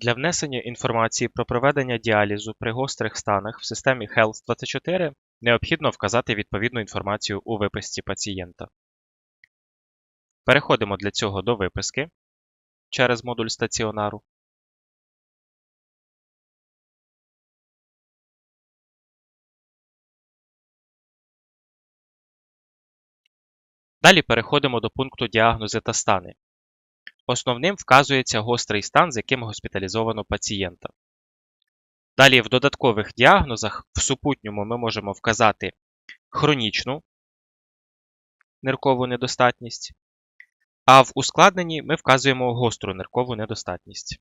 Для внесення інформації про проведення діалізу при гострих станах в системі Health24 необхідно вказати відповідну інформацію у виписці пацієнта. Переходимо для цього до виписки через модуль стаціонару. Далі переходимо до пункту діагнози та стани. Основним вказується гострий стан, з яким госпіталізовано пацієнта. Далі в додаткових діагнозах в супутньому ми можемо вказати хронічну ниркову недостатність, а в ускладненні ми вказуємо гостру ниркову недостатність.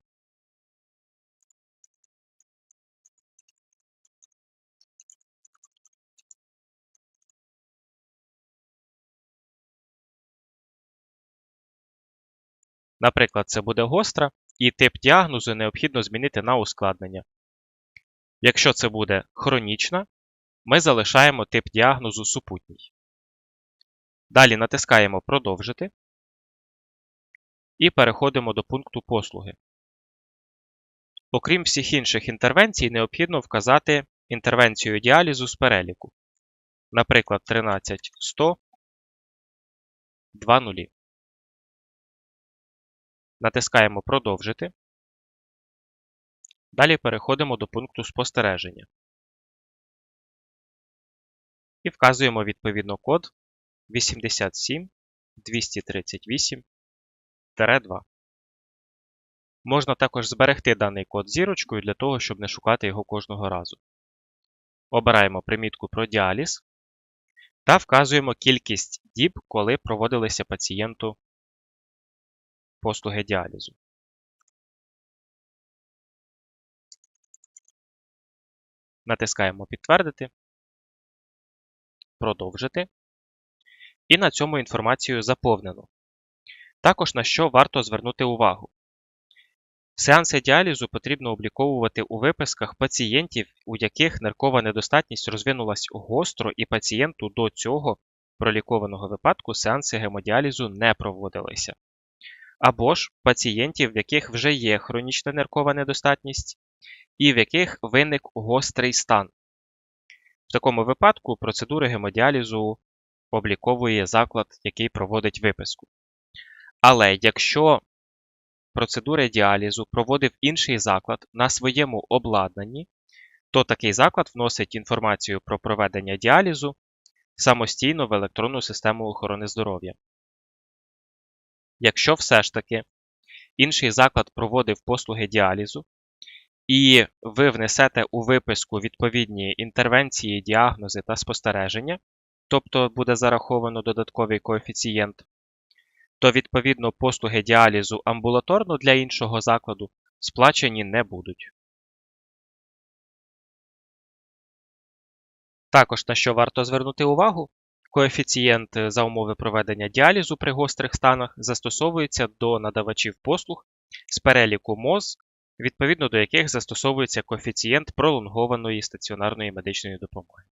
Наприклад, це буде гостра, і тип діагнозу необхідно змінити на ускладнення. Якщо це буде хронічна, ми залишаємо тип діагнозу супутній. Далі натискаємо Продовжити і переходимо до пункту послуги. Окрім всіх інших інтервенцій, необхідно вказати інтервенцію діалізу з переліку. Наприклад, 13100 2.0. Натискаємо Продовжити. Далі переходимо до пункту спостереження. І вказуємо відповідно код 87 238 2. Можна також зберегти даний код зірочкою для того, щоб не шукати його кожного разу. Обираємо примітку про діаліз та вказуємо кількість діб, коли проводилися пацієнту послуги діалізу. Натискаємо Підтвердити, Продовжити. І на цьому інформацію заповнено. Також на що варто звернути увагу. Сеанси діалізу потрібно обліковувати у виписках пацієнтів, у яких ниркова недостатність розвинулась гостро, і пацієнту до цього пролікованого випадку сеанси гемодіалізу не проводилися. Або ж пацієнтів, в яких вже є хронічна ниркова недостатність, і в яких виник гострий стан. В такому випадку процедури гемодіалізу обліковує заклад, який проводить виписку. Але якщо процедури діалізу проводив інший заклад на своєму обладнанні, то такий заклад вносить інформацію про проведення діалізу самостійно в електронну систему охорони здоров'я. Якщо все ж таки інший заклад проводив послуги діалізу, і ви внесете у виписку відповідні інтервенції, діагнози та спостереження, тобто буде зараховано додатковий коефіцієнт, то відповідно послуги діалізу амбулаторно для іншого закладу сплачені не будуть. Також на що варто звернути увагу, коефіцієнт за умови проведення діалізу при гострих станах застосовується до надавачів послуг з переліку МОЗ, відповідно до яких застосовується коефіцієнт пролонгованої стаціонарної медичної допомоги.